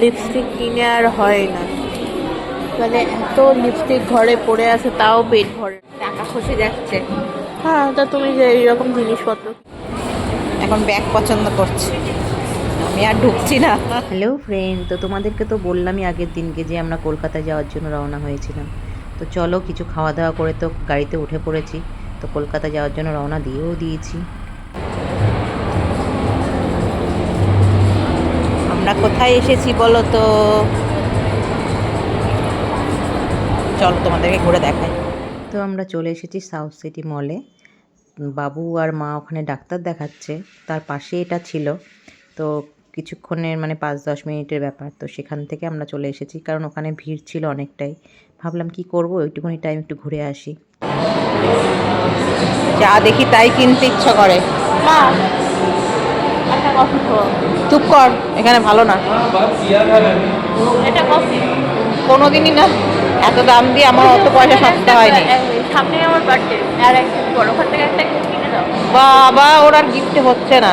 Lipstick কিনে আর হয় না। মানে এত লিপস্টিক ঘরে পড়ে আছে, তাও পেট ভরে টাকা খসে যাচ্ছে। হ্যাঁ তা তুমি যে এইরকম জিনিসপত্র। এখন ব্যাগ পছন্দ করছি। আমি আর ঢুকছি না। হ্যালো ফ্রেন্ড তো তোমাদেরকে তো বললামই আগের দিনকে যে আমরা কলকাতায় যাওয়ার জন্য রওনা হয়েছিলাম। তো চলো কিছু খাওয়া দাওয়া করে তো গাড়িতে উঠে পড়েছি। তো কলকাতা যাওয়ার জন্য রওনা দিয়েও দিয়েছি। আমরা কোথায় এসেছি বলো তো? চলো তোমাদেরকে ঘুরে দেখাই। তো আমরা চলে এসেছি সাউথ সিটি মলে বাবু আর মা ওখানে ডাক্তার দেখাচ্ছে। তার পাশে এটা ছিল। তো কিছুক্ষণের মানে পাঁচ দশ মিনিটের ব্যাপার। তো সেখান থেকে আমরা চলে এসেছি। কারণ ওখানে ভিড় ছিল অনেকটাই। ভাবলাম কি করব? ওইটুকুনি টাইম একটু ঘুরে আসি। যা দেখি তাই কিনতে ইচ্ছা করে। একটা কফি খাও চুপ কর এখানে ভালো না। এটা কফি কোনোদিনই না এত দাম দিয়ে আমার অত পয়সা সস্তা হয়নি। সামনে আমার বার্থডে আর একদিন পর। ওখান থেকে একটা কিনে দাও। বাবা ওর আর গিফট হচ্ছে না।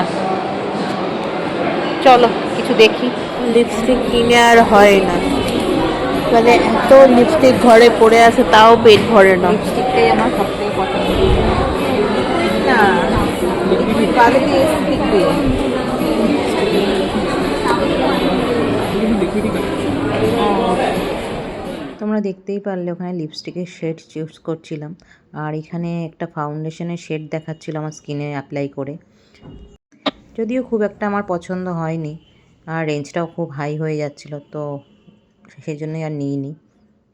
চলো কিছু দেখি। লিপস্টিক কিনে আর হয় না। মানে এত লিপস্টিক ঘরে পড়ে আছে তাও পেট ভরে না। লিপস্টিকটাই আমার সব থেকে পছন্দ। না। তোমরা দেখতেই পারলে ওখানে লিপস্টিকের শেড চুজ করছিলাম। আর এখানে একটা ফাউন্ডেশনের শেড দেখাচ্ছিল আমার স্কিনে অ্যাপ্লাই করে। যদিও খুব একটা আমার পছন্দ হয়নি আর রেঞ্জটাও খুব হাই হয়ে যাচ্ছিল তো সেই জন্যই আর নিইনি।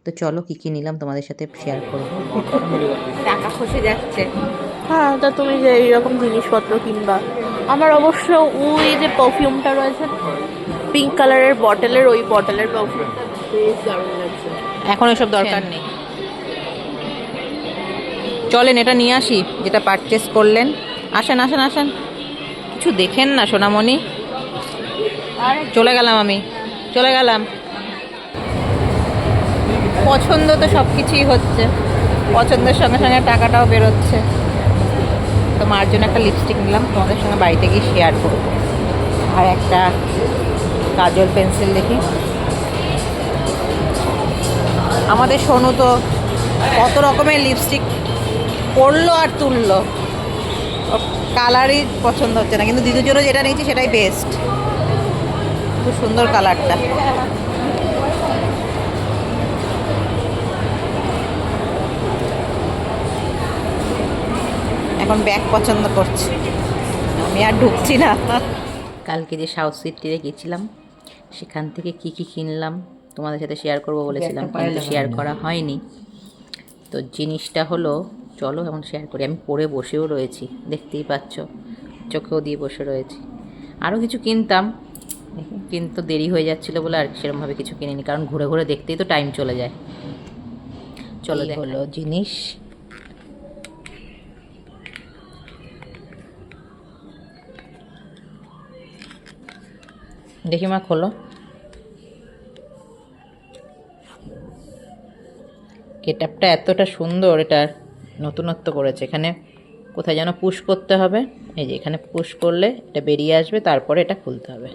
তো চলো কী কী নিলাম তোমাদের সাথে শেয়ার করব। টাকা খসে যাচ্ছে। হ্যাঁ তা তুমি যে এইরকম জিনিসপত্র কিনবা। আমার অবশ্য ওই যে পারফিউমটা রয়েছে পিঙ্ক কালারের বটলের ওই বটলের পারফিউমটা বেশ দারুণ লাগছে। এখন এসব দরকার নেই। চলেন এটা নিয়ে আসি যেটা পারচেস করলেন। আসেন আসেন আসেন। কিছু দেখেন না সোনামণি। চলে গেলাম আমি চলে গেলাম। পছন্দ তো সব কিছুই হচ্ছে। পছন্দের সঙ্গে সঙ্গে টাকাটাও বেরোচ্ছে। তো মার জন্য একটা লিপস্টিক নিলাম তোমাদের সঙ্গে বাড়িতে গিয়ে শেয়ার করব। আর একটা কাজল পেন্সিল দেখি। আমাদের সোনু তো কত রকমের লিপস্টিক পরলো আর তুললো। কালারই পছন্দ হচ্ছে না, কিন্তু দিদির জন্য যেটা নিয়েছি সেটাই বেস্ট খুব সুন্দর কালারটা এখন ব্যাগ পছন্দ করছি। আমি আর ঢুকছি না। কালকে যে সাউথ সিটিতে গেছিলাম, সেখান থেকে কি কি কিনলাম? তোমাদের সাথে শেয়ার করব বলেছিলাম কিন্তু শেয়ার করা হয়নি। তো জিনিসটা হলো চলো এখন শেয়ার করি। আমি পরে বসেও রয়েছি দেখতেই পাচ্ছ চোখেও দিয়ে বসে রয়েছি। আরও কিছু কিনতাম কিন্তু দেরি হয়ে যাচ্ছিল বলে আর সেরকমভাবে কিছু কিনিনি কারণ ঘুরে ঘুরে দেখতেই তো টাইম চলে যায়। চলো হলো জিনিস। দেখি মা খোলো। গেটআপটা এতটা সুন্দর এটার নতুনত্ব করেছে। এখানে কোথায় যেন পুশ করতে হবে। এই যে এখানে পুশ করলে এটা বেরিয়ে আসবে তারপরে এটা খুলতে হবে।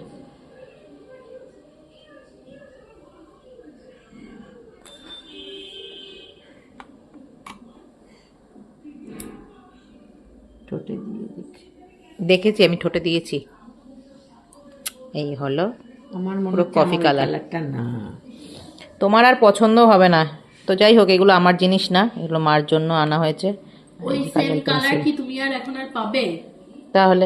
ঠোঁটে দিয়ে দেখি দেখেছি আমি ঠোঁটে দিয়েছি। এই হলো আমার পুরো কফি কালার কালারটা না। তোমার আর পছন্দ হবে না। তো যাই হোক এগুলো আমার জিনিস না এগুলো মার জন্য আনা হয়েছে। তাহলে?